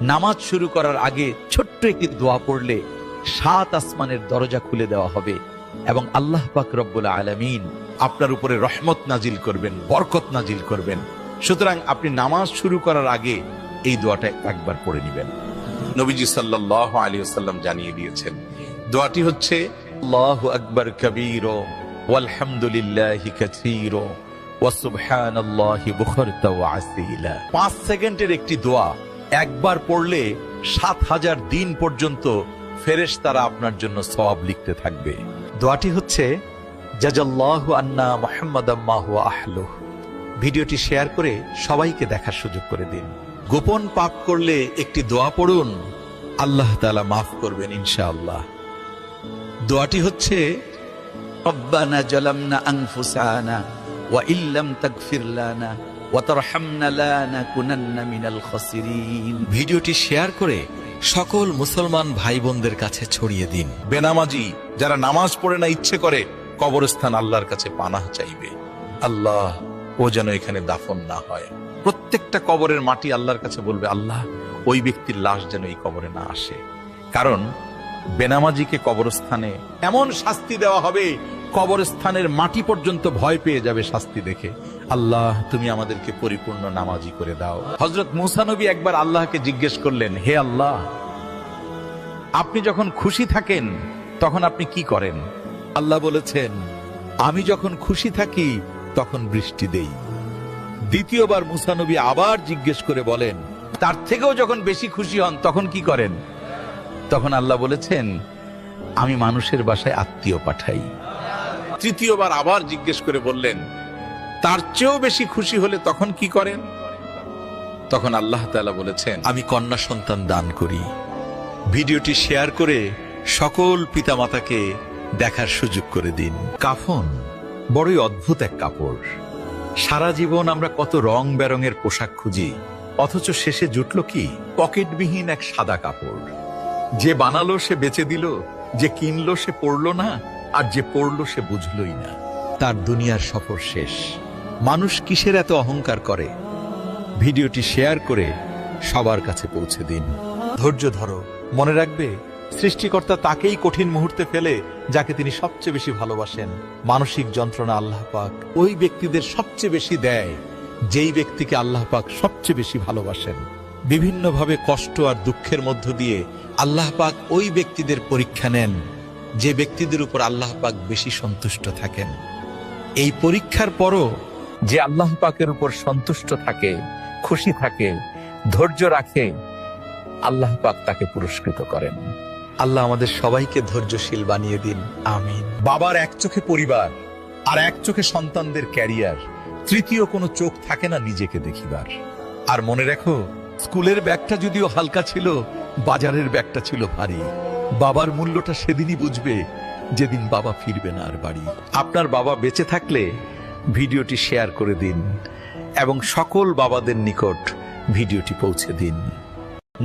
নামাজ শুরু করার আগে ছোট্ট একটি দোয়া পড়লে সাত আসমানের দরজা খুলে দেওয়া হবে এবং আল্লাহ পাক রব্বুল আলামিন আপনার উপরে রহমত নাজিল করবেন, বরকত নাজিল করবেন। সুতরাং আপনি নামাজ শুরু করার আগে এই দোয়াটা একবার পড়ে নেবেন। নবীজি সাল্লাল্লাহু আলাইহি ওয়াসাল্লাম জানিয়ে দিয়েছেন, দোয়াটি হচ্ছে, আল্লাহু আকবার কবীর, ওয়ালহামদুলিল্লাহি কাসীর, ওয়া সুবহানাল্লাহি বুখারতা ওয়া আসীলা। পাঁচ সেকেন্ডের একটি দোয়া একবার পড়লে সাত হাজার দিন পর্যন্ত ফেরেস তারা আপনার জন্য সবাব লিখতে থাকবে। দোয়াটি হচ্ছে, জাজাল্লাহ আন্না মোহাম্মদ আহলুহ। ভিডিওটি শেয়ার করে সবাইকে দেখার সুযোগ করে দিন। গোপন পাপ করলে একটি দোয়া পড়ুন, আল্লাহ তালা মাফ করবেন ইনশাআল্লাহ। দোয়াটি হচ্ছে, রব্বানা জলামনা আংফুসানা ওয়া ইল্লাম তাকফিরলানা ভিডিওটি শেয়ার করে সকল মুসলমান ভাই বোনদের কাছে ছড়িয়ে দিন। বেনামাজি যারা নামাজ পড়ে না ইচ্ছে করে কবরস্থান আল্লাহর কাছে পানাহ চাইবে। আল্লাহ ও যেন এখানে দাফন না হয়। প্রত্যেকটা কবরের মাটি আল্লাহর কাছে বলবে আল্লাহ ওই ব্যক্তির লাশ যেন এই কবরে না আসে। কারণ বেনামাজিকে কবরস্থানে এমন শাস্তি দেওয়া হবে কবরস্থানের মাটি পর্যন্ত ভয় পেয়ে যাবে শাস্তি দেখে। আল্লাহ, তুমি আমাদেরকে পরিপূর্ণ নামাজি করে দাও। হজরত মুসানবী একবার আল্লাহকে জিজ্ঞেস করলেন, হে আল্লাহ, আপনি যখন খুশি থাকেন, তখন আপনি কি করেন? আল্লাহ বলেছেন, আমি যখন খুশি থাকি, তখন বৃষ্টি দেই। দ্বিতীয়বার মুসানবী আবার জিজ্ঞেস করে বলেন, তার থেকেও যখন বেশি খুশি হন, তখন কি করেন? তখন আল্লাহ বলেছেন, আমি মানুষের বাসায় আত্মীয় পাঠাই। তৃতীয়বার আবার জিজ্ঞেস করে বললেন, তার চেয়েও বেশি খুশি হলে তখন কি করেন? তখন আল্লাহ তাআলা বলেছেন, আমি কন্যা সন্তান দান করি। ভিডিওটি শেয়ার করে সকল পিতামাতাকে দেখার সুযোগ করে দিন। কাফন, বড়ই অদ্ভুত এক কাপড়। সারা জীবন আমরা কত রং বেরঙের পোশাক খুঁজি, অথচ শেষে জুটল কি? পকেটবিহীন এক সাদা কাপড়। যে বানালো সে বেচে দিল, যে কিনলো সে পড়ল না? আর যে পড়ল সে বুঝলই না। তার দুনিয়ার সফর শেষ। মানুষ কিসের এত অহংকার করে? ভিডিওটি শেয়ার করে সবার কাছে পৌঁছে দিন। ধৈর্য ধরো। মনে রাখবে, সৃষ্টিকর্তা তাকেই কঠিন মুহূর্তে ফেলে যাকে তিনি সবচেয়ে বেশি ভালোবাসেন। মানসিক যন্ত্রণা আল্লাহ পাক ওই ব্যক্তিদের সবচেয়ে বেশি দেয়, যেই ব্যক্তিকে আল্লাহ পাক সবচেয়ে বেশি ভালোবাসেন। বিভিন্নভাবে কষ্ট আর দুঃখের মধ্য দিয়ে আল্লাহ পাক ওই ব্যক্তিদের পরীক্ষা নেন। যে ব্যক্তিদের উপর আল্লাহ পাক বেশি সন্তুষ্ট থাকেন। এই পরীক্ষার পরও যে আল্লাহ পাকের উপর সন্তুষ্ট থাকে, খুশি থাকে, ধৈর্য রাখে, আল্লাহ পাক তাকে পুরস্কৃত করেন। আল্লাহ আমাদের সবাইকে ধৈর্যশীল বানিয়ে দিন। আমিন। বাবার এক চোখে পরিবার আর এক চোখে সন্তানদের ক্যারিয়ার। তৃতীয় কোনো চোখ থাকে না নিজেকে দেখিবার। আর মনে রেখো, স্কুলের ব্যাগটা যদিও হালকা ছিল, বাজারের ব্যাগটা ছিল ভারী। বাবার মূল্যটা সেদিনই বুঝবে, যেদিন বাবা ফিরবে না আর বাড়ি। আপনার বাবা বেঁচে থাকলে ভিডিওটি শেয়ার করে দিন এবং সকল বাবাদের নিকট ভিডিওটি পৌঁছে দিন।